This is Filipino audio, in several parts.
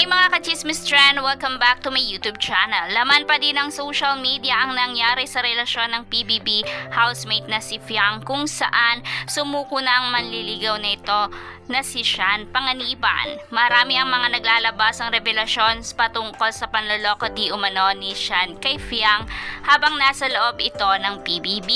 Hi mga kachismis trend! Welcome back to my YouTube channel. Laman pa din ng social media ang nangyari sa relasyon ng PBB housemate na si Fiang kung saan sumuko na ang manliligaw na ito na si Shan Panganiban. Marami ang mga naglalabas ng revelasyon patungkol sa panloloko di umano ni Shan kay Fiang habang nasa loob ito ng PBB.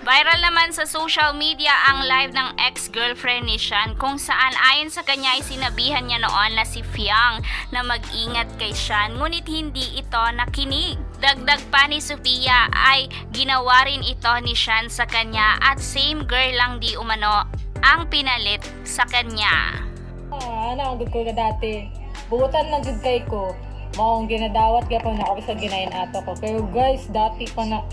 Viral naman sa social media ang live ng ex-girlfriend ni Shan kung saan ayon sa kanya ay sinabihan niya noon na si Fiang na mag-ingat kay Shan ngunit hindi ito nakinig. Dagdag pa ni Sofia ay ginawa rin ito ni Shan sa kanya at same girl lang di umano ang pinalit sa kanya. Ah, ang good ko ka dati. Buutan ng good kay ko. Maong ginadawat gyapon na ako sa ginayin ato ko. Pero guys, dati pa na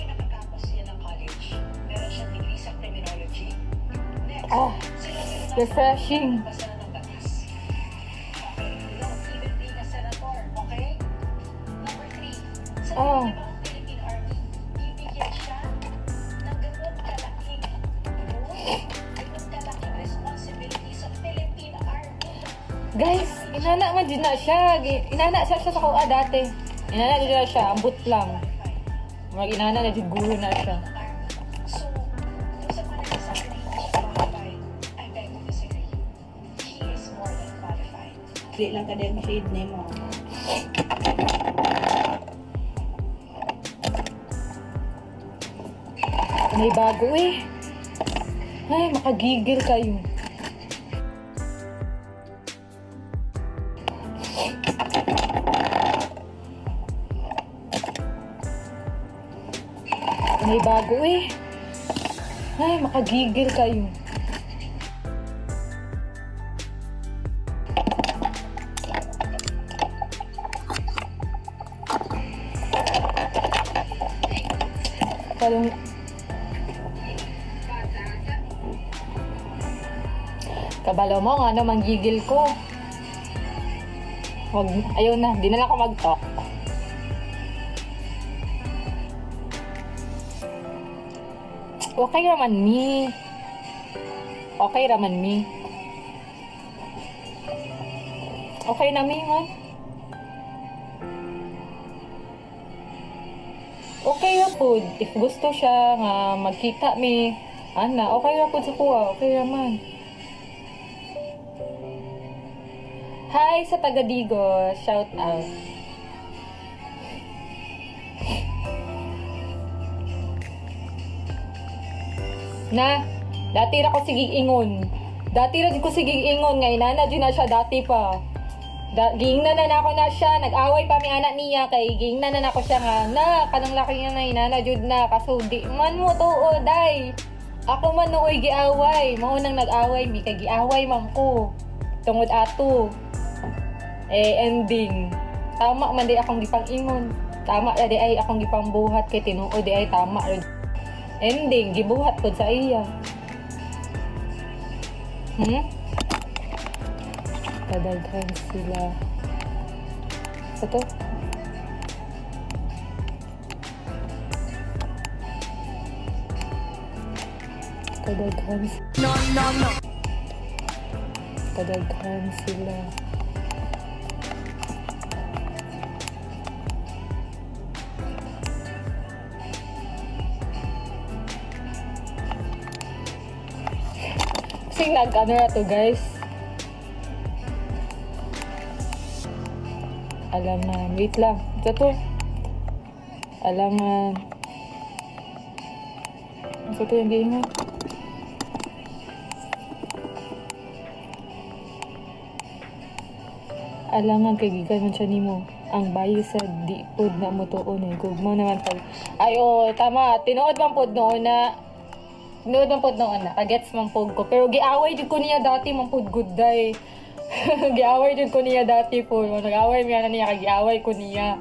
sa Philippine Army. Guys, inana man dyan na siya. Inana siya siya sa kuha dati. Inana dyan na siya, ambot lang. Mag inana na dyan guro na siya. Qualified. Di lang ka din shade name mo. May bago eh. Ay, makagigil kayo. May bago eh. Ay, makagigil kayo. Kalong... Kabalo mo nga naman gigil ko. Wag, ayun na, di na lang ako mag-talk. Okay raman mi. Okay raman mi. Okay na mi man. Okay ra pud if gusto siya nga magkita mi. Ana, okay ra pud sa kuha, okay raman. Hi sa taga Digo, shout out. Na, dati ra ko sige ingon. Dati ra ko sige ingon nga inana na siya dati pa. Giingnan na na ako na siya, nag-away pa mi anak niya kay giingnan na na ako siya nga na kanang laki niya na inana jud na kaso di man mo to o day. Ako man nooy giaway, mao nang nag-away mi kay giaway man ko. Tungod ato. Eh ending. Tama man di akong gipang-ingon. Tama ra di ay akong gipambuhat kay tinuod di ay tama ra ending gibuhat pod sa iya hmm kadaghan sila. Sa to kadaghan no no no. Kadaghan sila. Kasi nag ano na to guys. Alaman. Wait lang. Ito to. Alaman. Ito to yung game Alangan kay gigan man siya nimo ang bayo sa di pod na mo tuon eh. Gugma naman pag ay oo, tama tinuod man pod noon na Nood man pod noon na, kagets man pod ko. Pero giaway jud ko niya dati man pod good day. Giaway jud ko niya dati po. Nag-away miya na niya, kag giaway ko niya.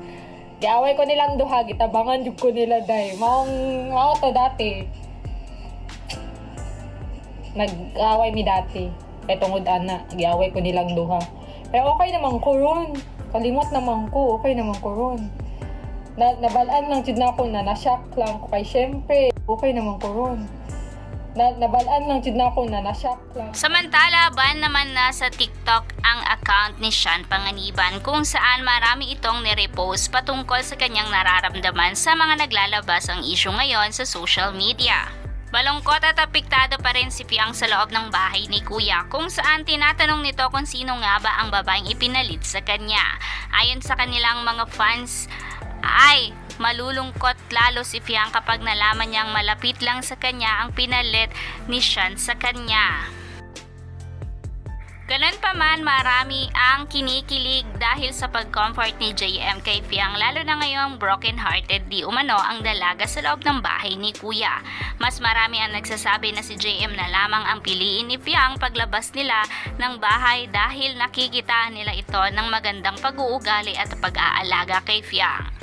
Giaway ko nilang duha, gitabangan jud ko nila day. Maong, mao dati. Nag-away mi dati. Kaya tungod ana, giaway ko nilang duha. Pero okay naman ko ron. Kalimot naman ko, okay naman ko ron. Na, nabalaan lang jud na ako na na-shock lang ko kay syempre. Okay naman ko ron. Na, nabalaan lang jud na ako na na-shock lang. Samantala, ban naman na sa TikTok ang account ni Sean Panganiban kung saan marami itong nirepost patungkol sa kanyang nararamdaman sa mga naglalabas ang issue ngayon sa social media. Malungkot at apektado pa rin si Piang sa loob ng bahay ni Kuya kung saan tinatanong nito kung sino nga ba ang babaeng ipinalit sa kanya. Ayon sa kanilang mga fans, ay malulungkot lalo si Fiang kapag nalaman niyang malapit lang sa kanya ang pinalit ni Sean sa kanya. Ganun pa man, marami ang kinikilig dahil sa pag-comfort ni JM kay Fiang lalo na ngayong broken-hearted di umano ang dalaga sa loob ng bahay ni Kuya. Mas marami ang nagsasabi na si JM na lamang ang piliin ni Fiang paglabas nila ng bahay dahil nakikita nila ito ng magandang pag-uugali at pag-aalaga kay Fiang.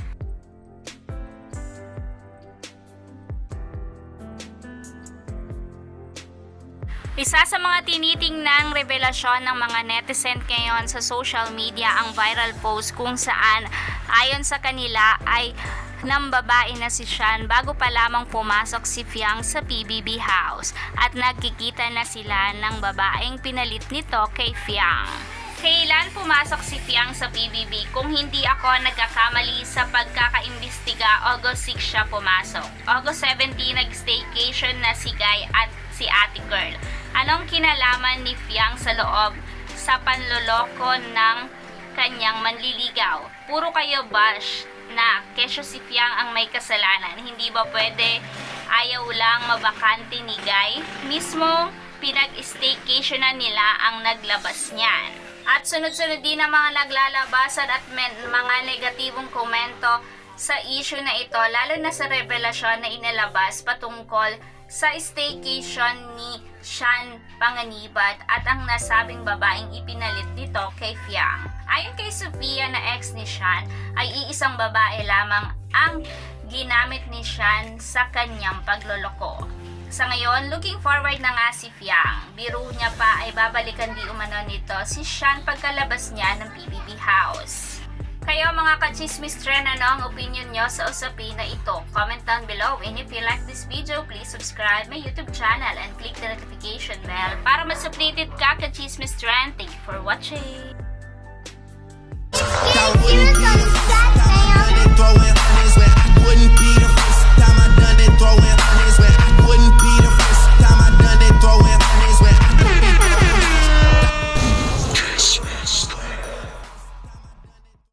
Isa sa mga tinitingnang revelasyon ng mga netizen ngayon sa social media ang viral post kung saan ayon sa kanila ay ng babae na si Sean bago pa lamang pumasok si Fiang sa PBB house at nagkikita na sila ng babaeng pinalit nito kay Fiang. Kailan pumasok si Fiang sa PBB kung hindi ako nagkakamali sa pagkakaimbestiga August 6 siya pumasok. August 17 nag-staycation na si Guy at si Ate Girl. Anong kinalaman ni Fiang sa loob sa panloloko ng kanyang manliligaw? Puro kayo bash na kesyo si Fiang ang may kasalanan. Hindi ba pwede ayaw lang mabakante ni Guy? Mismo pinag-staycation na nila ang naglabas niyan. At sunod-sunod din ang mga naglalabasan at mga negatibong komento sa issue na ito, lalo na sa revelasyon na inilabas patungkol sa staycation ni Sean Panganibat at ang nasabing babaeng ipinalit nito kay Fiang. Ayon kay Sofia na ex ni Sean, ay iisang babae lamang ang ginamit ni Sean sa kanyang pagloloko. Sa ngayon, looking forward na nga si Fiang. Biro niya pa ay babalikan di umano nito si Sean pagkalabas niya ng PBB House. Kayo mga kachismis trend, ano ang opinion nyo sa usapin na ito? Comment down below and if you like this video, please subscribe my YouTube channel and click the notification bell para mas updated ka kachismis trend. Thank you for watching!